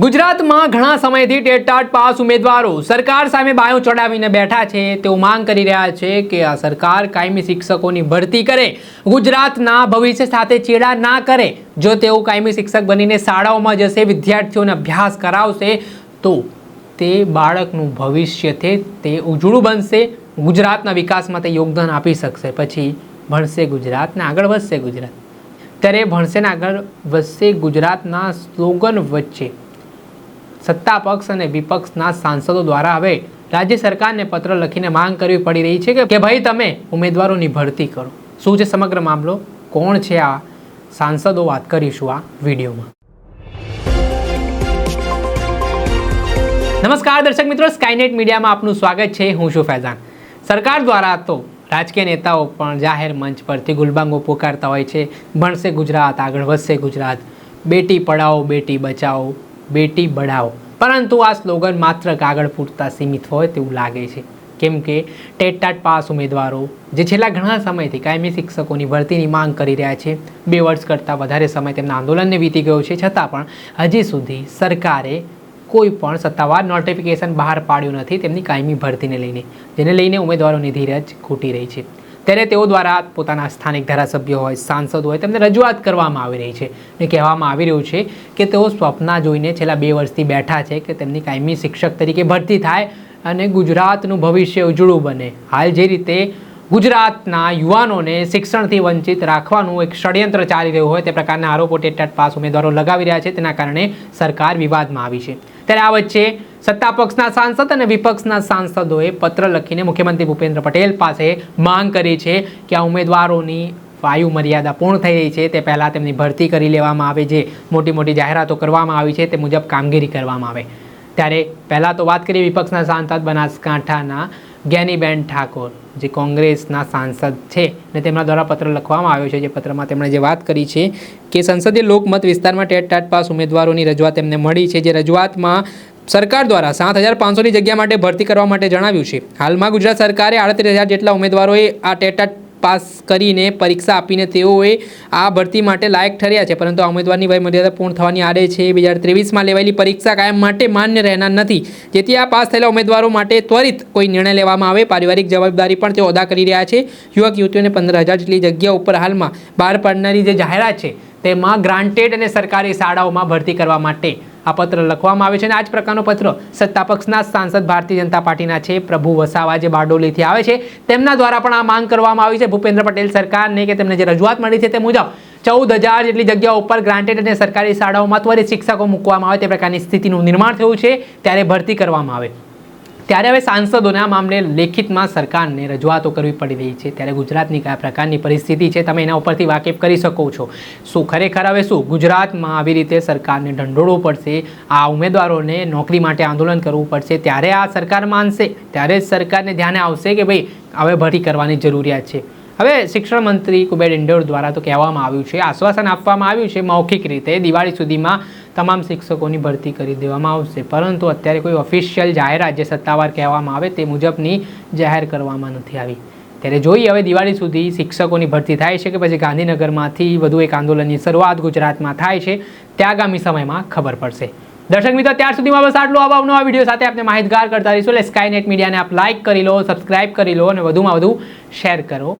ગુજરાતમાં ઘણા સમયથી ટેટાટ પાસ ઉમેદવારો સરકાર સામે બાયો ચડાવીને બેઠા છે. તેઓ માંગ કરી રહ્યા છે કે આ સરકાર કાયમી શિક્ષકોની ભરતી કરે, ગુજરાતના ભવિષ્ય સાથે ચેડા ના કરે. જો તેઓ કાયમી શિક્ષક બનીને શાળાઓમાં જશે, વિદ્યાર્થીઓને અભ્યાસ કરાવશે, તો તે બાળકનું ભવિષ્ય છે, તે ઉજળું બનશે. ગુજરાતના વિકાસમાં તે યોગદાન આપી શકશે. પછી ભણશે ગુજરાતને આગળ વધશે ગુજરાત. ત્યારે ભણશે ને આગળ વધશે ગુજરાતના સ્લોગન વચ્ચે. સત્તા પક્ષ અને વિપક્ષના સાંસદો દ્વારા હવે રાજ્ય સરકારને પત્ર લખીને માંગ કરવી પડી રહી છે કે ભાઈ તમે ઉમેદવારોની ભરતી કરો. શું છે સમગ્ર મામલો? કોણ છે આ સાંસદો? વાત કરીશું આ વિડીયોમાં. નમસ્કાર દર્શક મિત્રો સ્કાયનેટ મીડિયામાં આપનું સ્વાગત છે. હું છું ફૈઝાન. સરકાર દ્વારા તો રાજકીય નેતાઓ પણ જાહેર મંચ પરથી ગુલબાંગો પોકારતા હોય છે. ભણશે ગુજરાત, આગળ વધશે ગુજરાત. બેટી પઢાઓ, બેટી બચાવો બેટી બઢાઓ. પરંતુ આ સ્લોગન માત્ર કાગળ પૂરતા સીમિત હોય તેવું લાગે છે. કેમ કે ટેટટાટ પાસ ઉમેદવારો, જે છેલ્લા ઘણા સમયથી કાયમી શિક્ષકોની ભરતીની માંગ કરી રહ્યા છે, બે વર્ષ કરતાં વધારે સમય તેમના આંદોલનને વીતી ગયો છે. છતાં પણ હજી સુધી સરકારે કોઈ પણ સત્તાવાર નોટિફિકેશન બહાર પાડ્યું નથી તેમની કાયમી ભરતીને લઈને, જેને લઈને ઉમેદવારોની ધીરજ ખૂટી રહી છે. ત્યારે તેઓ દ્વારા પોતાના સ્થાનિક ધારાસભ્યો હોય, સાંસદ હોય, તેમને રજૂઆત કરવામાં આવી રહી છે. અને કહેવામાં આવી રહ્યું છે કે તેઓ સ્વપ્ના જોઈને છેલ્લા બે વર્ષથી બેઠા છે કે તેમની કાયમી શિક્ષક તરીકે ભરતી થાય અને ગુજરાતનું ભવિષ્ય ઉજળું બને. હાલ જે રીતે ગુજરાતના યુવાનોને શિક્ષણથી વંચિત રાખવાનું એક ષડયંત્ર ચાલી રહ્યું હોય, તે પ્રકારના આરોપો ટેટ પાસ ઉમેદવારો લગાવી રહ્યા છે. તેના કારણે સરકાર વિવાદમાં આવી છે. ત્યારે આ વચ્ચે સત્તા પક્ષના સાંસદ અને વિપક્ષના સાંસદોએ પત્ર લખીને મુખ્યમંત્રી ભૂપેન્દ્ર પટેલ પાસે માંગ કરી છે કે આ ઉમેદવારોની વાયુ મર્યાદા પૂર્ણ થઈ રહી છે. તે પહેલાં તેમની ભરતી કરી લેવામાં આવે, જે મોટી મોટી જાહેરાતો કરવામાં આવી છે, તે મુજબ કામગીરી કરવામાં આવે. ત્યારે પહેલાં તો વાત કરીએ વિપક્ષના સાંસદ બનાસકાંઠાના જ્ઞાનીબેન ઠાકોર, જે કોંગ્રેસના સાંસદ છે અને તેમના દ્વારા પત્ર લખવામાં આવ્યો છે, જે પત્રમાં તેમણે જે વાત કરી છે કે સંસદીય લોકમત વિસ્તારમાં ટેટ ટાટ પાસ ઉમેદવારોની રજૂઆત તેમને મળી છે, જે રજૂઆતમાં સરકાર દ્વારા સાત હજાર પાંચસોની જગ્યા માટે ભરતી કરવા માટે જણાવ્યું છે. હાલમાં ગુજરાત સરકારે આડત્રીસ હજાર જેટલા ઉમેદવારોએ આ ટેટ ટાટ પાસ કરીને પરીક્ષા આપીને તેઓએ આ ભરતી માટે લાયક ઠર્યા છે. પરંતુ આ ઉમેદવારની વય મર્યાદા પૂર્ણ થવાની આડે છે. બે હજાર ત્રેવીસમાં લેવાયેલી પરીક્ષા કાયમ માટે માન્ય રહેનાર નથી. જેથી આ પાસ થયેલા ઉમેદવારો માટે ત્વરિત કોઈ નિર્ણય લેવામાં આવે. પારિવારિક જવાબદારી પણ તેઓ અદા કરી રહ્યા છે. યુવક યુવતીઓને પંદર હજાર જેટલી જગ્યા ઉપર હાલમાં બહાર પાડનારી જે જાહેરાત છે, તેમાં ગ્રાન્ટેડ અને સરકારી શાળાઓમાં ભરતી કરવા માટે આ પત્ર લખવામાં આવે છે અને આ જ પ્રકારનો પત્ર સત્તા પક્ષના સાંસદ ભારતીય જનતા પાર્ટીના છે, પ્રભુ વસાવા જે બારડોલીથી આવે છે, તેમના દ્વારા પણ આ માંગ કરવામાં આવી છે. ભૂપેન્દ્ર પટેલ સરકારને કે તેમને જે રજૂઆત મળી છે તે મુજબ ચૌદ હજાર જેટલી જગ્યાઓ ઉપર ગ્રાન્ટેડ અને સરકારી શાળાઓમાં ત્વરિત શિક્ષકો મૂકવામાં આવે તે પ્રકારની સ્થિતિનું નિર્માણ થયું છે. ત્યારે ભરતી કરવામાં આવે. ત્યારે હવે સાંસદોને મામલે લેખિતમાં સરકારને રજૂઆતો કરવી પડી રહી છે. ત્યારે ગુજરાતની કયા પ્રકારની પરિસ્થિતિ છે તમે એના ઉપરથી વાકેફ કરી શકો છો. શું ખરેખર હવે શું? ગુજરાતમાં આવી રીતે સરકારને ઢંઢોળવું પડશે, આ ઉમેદવારોને નોકરી માટે આંદોલન કરવું પડશે, ત્યારે આ સરકાર માનશે? ત્યારે જ સરકારને ધ્યાને આવશે કે ભાઈ, હવે ભરતી કરવાની જરૂરિયાત છે. હવે શિક્ષણ મંત્રી કુબેર ઇન્ડોર દ્વારા તો કહેવામાં આવ્યું છે, આશ્વાસન આપવામાં આવ્યું છે, મૌખિક રીતે દિવાળી સુધીમાં તમામ શિક્ષકોની ભરતી કરી દેવામાં આવશે. પરંતુ અત્યારે કોઈ ઓફિશિયલ જાહેરાત જે સત્તાવાર કહેવામાં આવે તે મુજબની જાહેર કરવામાં નથી આવી. ત્યારે જોઈએ હવે દિવાળી સુધી શિક્ષકોની ભરતી થાય છે કે પછી ગાંધીનગરમાંથી વધુ એક આંદોલનની શરૂઆત ગુજરાતમાં થાય છે તે આગામી સમયમાં ખબર પડશે. દર્શક મિત્રો, ત્યાર સુધીમાં બસ આટલું. આવા નવા વીડિયો સાથે આપણે માહિતગાર કરતા રહીશું. એટલે સ્કાયનેટ મીડિયાને આપ લાઇક કરી લો સબસ્ક્રાઇબ કરી લો અને વધુમાં વધુ શેર કરો.